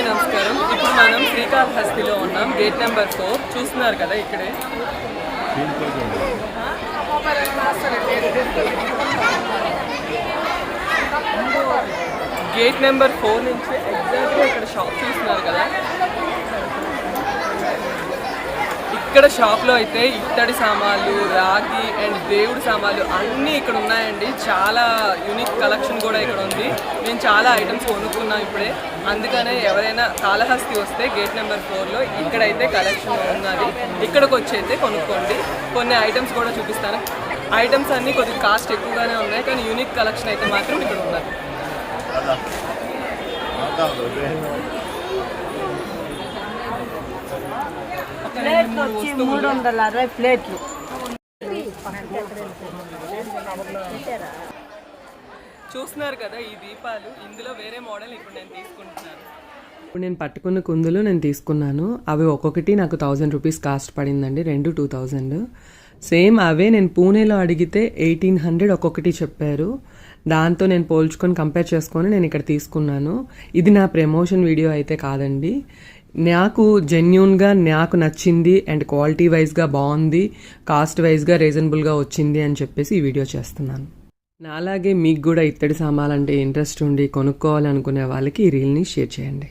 అందరికీ నమస్కారం. ఇప్పుడు మనం శ్రీకాళహస్తిలో ఉన్నాం. Gate number four. చూస్తున్నారు కదా ఇక్కడే. గేట్ నెంబర్ ఫోర్ నుంచి ఎగ్జాక్ట్గా ఇక్కడ షాప్ చూస్తున్నారు కదా. ఇక్కడ షాప్లో అయితే ఇత్తడి సామాన్లు రాగి అండ్ దేవుడి సామాన్లు అన్నీ ఇక్కడ ఉన్నాయండి. చాలా యూనిక్ కలెక్షన్ కూడా ఇక్కడ ఉంది. నేను చాలా ఐటమ్స్ కొనుక్కున్నాం ఇప్పుడే. అందుకనే ఎవరైనా కాళహస్తి వస్తే గేట్ నెంబర్ ఫోర్లో ఇక్కడైతే కలెక్షన్ ఉన్నది ఇక్కడికి వచ్చి అయితే కొనుక్కోండి. కొన్ని ఐటమ్స్ కూడా చూపిస్తాను. ఐటమ్స్ అన్నీ కొద్దిగా కాస్ట్ ఎక్కువగానే ఉన్నాయి కానీ యూనిక్ కలెక్షన్ అయితే మాత్రం ఇక్కడ ఉన్నది. ప్లేట్లు వచ్చి మూడు వందల అరవై ప్లేట్లు. చూస్తున్నారు కదా ఈ దీపాలు. ఇందులో వేరే మోడల్ ఇప్పుడు నేను తీసుకుంటున్నాను. ఇప్పుడు నేను పట్టుకున్న కుందులు నేను తీసుకున్నాను. అవి ఒక్కొక్కటి నాకు థౌజండ్ రూపీస్ కాస్ట్ పడిందండి రెండు టూ థౌజండ్. సేమ్ అవే నేను పూణేలో అడిగితే ఎయిటీన్ హండ్రెడ్ ఒక్కొక్కటి చెప్పారు. దాంతో నేను పోల్చుకొని కంపేర్ చేసుకొని నేను ఇక్కడ తీసుకున్నాను. ఇది నా ప్రమోషన్ వీడియో అయితే కాదండి. నాకు జెన్యున్గా నాకు నచ్చింది అండ్ క్వాలిటీ వైజ్గా బాగుంది కాస్ట్ వైజ్గా రీజనబుల్గా వచ్చింది అని చెప్పేసి ఈ వీడియో చేస్తున్నాను. నాలాగే మీకు కూడా ఇత్తడి సామాన్లు అంటే ఇంట్రెస్ట్ ఉండి కొనుక్కోవాలనుకునే వాళ్ళకి ఈ రీల్ని షేర్ చేయండి.